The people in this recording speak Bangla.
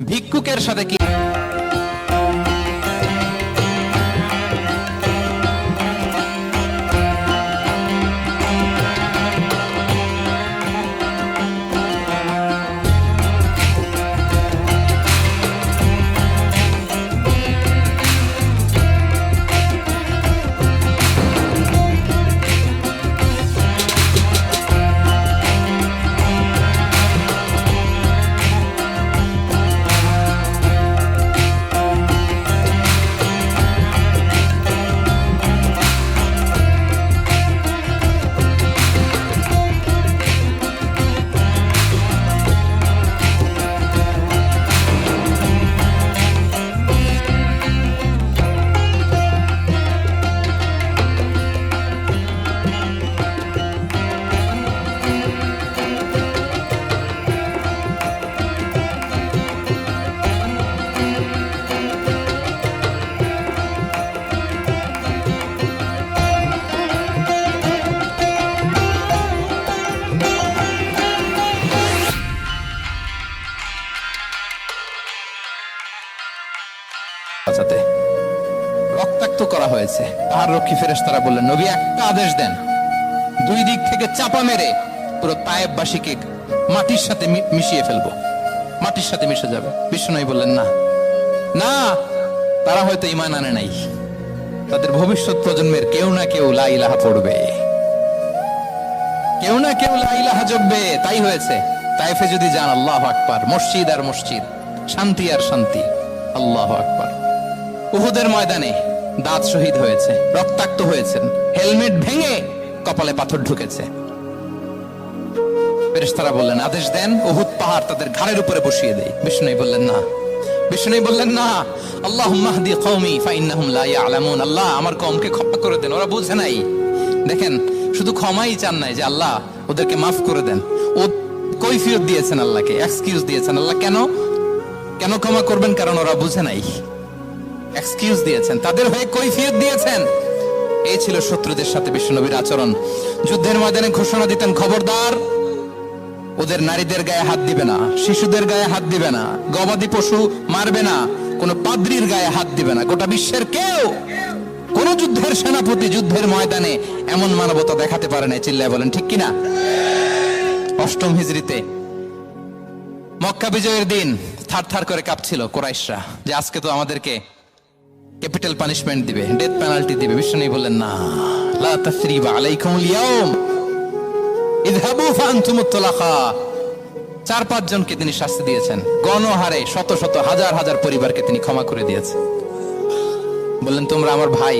ভিক্ষুকের সাথে কি বাঁচাতে রক্তাক্ত করা হয়েছে। আর রক্ষী ফেরেশতারা বললেন, নবী, একটা আদেশ দেন। দুই দিক থেকে চাপা মেরে পুরো তায়েববাসীকে মাটির সাথে মিশিয়ে ফেলব। মাটির সাথে মিশে যাবে। বিষ্ণু বললেন, না। না, তারা হয়তো ইমান আনে নাই। তাদের ভবিষ্যৎ প্রজন্মের কেউ না কেউ লা ইলাহা পড়বে। কেউ না কেউ লা ইলাহা জপবে। তাই হয়েছে। তাইফে যদি যান, আল্লাহ আকবার। মসজিদ আর মসজিদ, শান্তি আর শান্তি, আল্লাহ আকবার। উহুদের ময়দানে দাঁত শহীদ হয়েছে, রক্তাক্ত হয়েছেন, হেলমেট ভেঙে কপালে পাথর ঢুকেছে। ফেরেশতারা বললেন, আদেশ দেন, উহুদ পাহাড় তাদের ঘাড়ের উপরে বসিয়ে দেয় বিষ্ণু বললেন, না। বিষ্ণু বললেন, না। আল্লাহ মাহদি কওমি ফাইন্নাহুম লা ইয়ালামুন। আল্লাহ আমার কওমকে ক্ষমা করে দেন, ওরা বুঝে নাই। দেখেন, শুধু ক্ষমাই চান নাই যে আল্লাহ ওদেরকে মাফ করে দেন। ও কৈফিয়ত দিয়েছেন আল্লাহকে এক্সকিউজ দিয়েছেন আল্লাহ। কেন? কেন ক্ষমা করবেন? কারণ ওরা বুঝে নাই। এক্সকিউজ দিয়েছেন, তাদের হয়ে কৈফিয়ত দিয়েছেন। এই ছিল শত্রুদের সাথে বিশ্বনবীর আচরণ। যুদ্ধের ময়দানে ঘোষণা দিতেন, খবরদার, ওদের নারীদের গায়ে হাত দিবে না, শিশুদের গায়ে হাত দিবে না, গবাদি পশু মারবে না, কোন পাদ্রির গায়ে হাত দিবে না, গোটা বিশ্বের কেউ কোন যুদ্ধের সেনাপতি যুদ্ধের ময়দানে এমন মানবতা দেখাতে পারে না চিল্লায় বলেন, ঠিক কিনা? অষ্টম হিজড়িতে মক্কা বিজয়ের দিন থার থার করে কাঁপছিল কোরাইশরা, যে আজকে তো আমাদেরকে ক্যাপিটাল পানিশমেন্ট দিবে, ডেথ পেনাল্টি দিবে। বিষ্ণু বললেন, না, লা ইয়াউম ইযহাবু চার, পাঁচ জনকে তিনি শাস্তি দিয়েছেন। গণহারে শত শত, হাজার হাজার পরিবারকে তিনি ক্ষমা করে দিয়েছেন। বললেন, তোমরা আমার ভাই